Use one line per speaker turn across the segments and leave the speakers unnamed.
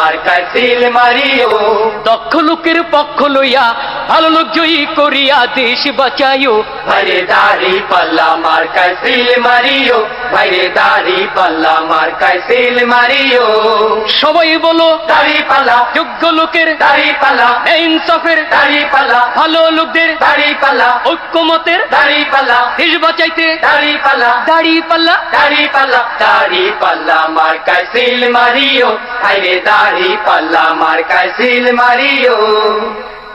মার্কায় কাছে মারিও।
দক্ষ লোকের পক্ষ লইয়া ভালো লোক জয়ী করিয়া দেশ বাঁচাইও।
ভাইরে দাড়ি পাল্লা মার্কায় সিল মারিও। ভাইরে দাড়ি পাল্লা মার্কায় সিল মারিও।
সবাই বলো
দাড়ি পাল্লা।
যোগ্য লোকের
দাড়ি পাল্লা।
ইনসাফের
দাড়ি পাল্লা।
ভালো লোকদের
দাড়ি পাল্লা।
ঐক্যমতের
দাড়ি পাল্লা।
দেশ বাঁচাইতে
দাড়ি পাল্লা।
দাড়ি পাল্লা।
দাড়ি পাল্লা। দাড়ি পাল্লা মার্কায় সিল মারিও। ভাইরে দাড়ি পাল্লা মার্কায় সিল মারিও।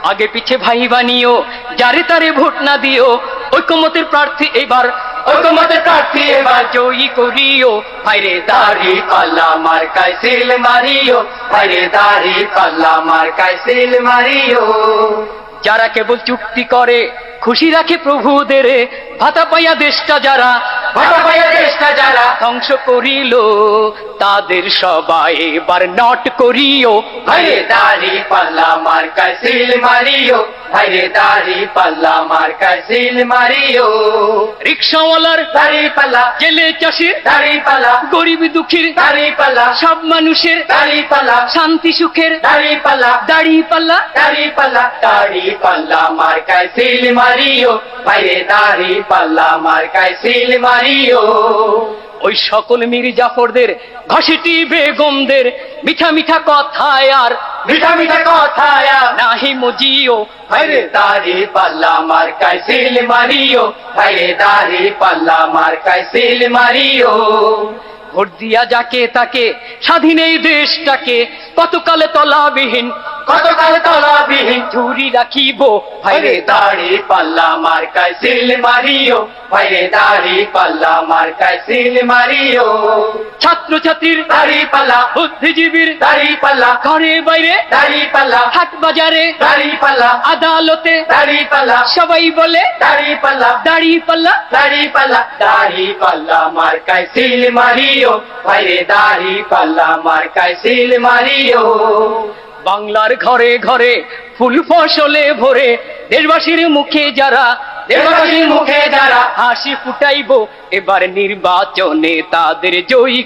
আগে পিছে ভাই বানিও, যারে তারে ভোট না দিও। ঐক্যমতের প্রার্থী এবার
ঐকমতের প্রার্থী এবার
জয়ী করিও।
ভাইরে দাড়ি পাল্লা মার্কায় সিল মারিও, ভাইরে দাড়ি পাল্লা মার্কায় সিল মারিও।
যারা কেবল চুক্তি করে, খুশি রাখে প্রভুদের। ভাতা পাইয়া দেশটা যারা,
ভাতা পাইয়া দেশটা যারা
ধ্বংস করিল, তাদের সবাই এবার নট করিও।
হরে দাড়ি পাল্লা মার্কা সিল মারিও। ভাইরে দাড়ি পাল্লা মার্কায় সিল মারিও।
রিক্সাওয়ালার
দাড়ি পাল্লা।
জেলে চাষির
দাড়ি পাল্লা।
গরিব দুঃখীর
দাড়ি পাল্লা।
সব মানুষের
দাড়ি পাল্লা।
শান্তি সুখের
দাড়ি পাল্লা।
দাড়ি পাল্লা।
দাড়ি পাল্লা। দাড়ি পাল্লা মার্কায় সিল মারিও। ভাইরে দাড়ি পাল্লা মার্কায় সিল মারিও।
ওই সকল মীর জাফরদের ঘষেটি বেগমদের মিঠা মিঠা কথায় আর
মিঠা মিঠা কথায়
নাহি মুজিও।
হরে দাড়ি পাল্লা মার্কায় সিল মারিও। হরে দাড়ি পাল্লা মার্কায় সিল মারিও।
ভোট দিয়া যাকে, তাকে, স্বাধীন এই দেশটাকে, কতকালে তলাবিহীন,
কতকাল তলাবিহীন
ঝুরি রাখিব।
ভাইরে দাড়ি পাল্লা মার্কায় সিল মারিও, ভাইরে দাড়ি পাল্লা মার্কায় সিল মারিও।
ছাত্র ছাত্রীর
দাড়ি পাল্লা,
বুদ্ধিজীবীর
দাড়ি পাল্লা,
ঘরে বাইরে
দাড়ি পাল্লা,
হাট বাজারে
দাড়ি পাল্লা,
আদালতে
দাড়ি পাল্লা,
সবাই বলে
দাড়ি পাল্লা
দাড়ি পাল্লা
দাড়ি পাল্লা দাড়ি পাল্লা মার্কায় সিল মারিও ভাইরে দাড়ি পাল্লা মার্কায় সিল মারিও।
বাংলার ঘরে ঘরে ফুল ফসলে ভরে দেশবাসীর মুখে যারা
দেশবাসীর মুখে যারা
হাসি ফুটাইব এবার নির্বাচনে তাদের জয়ী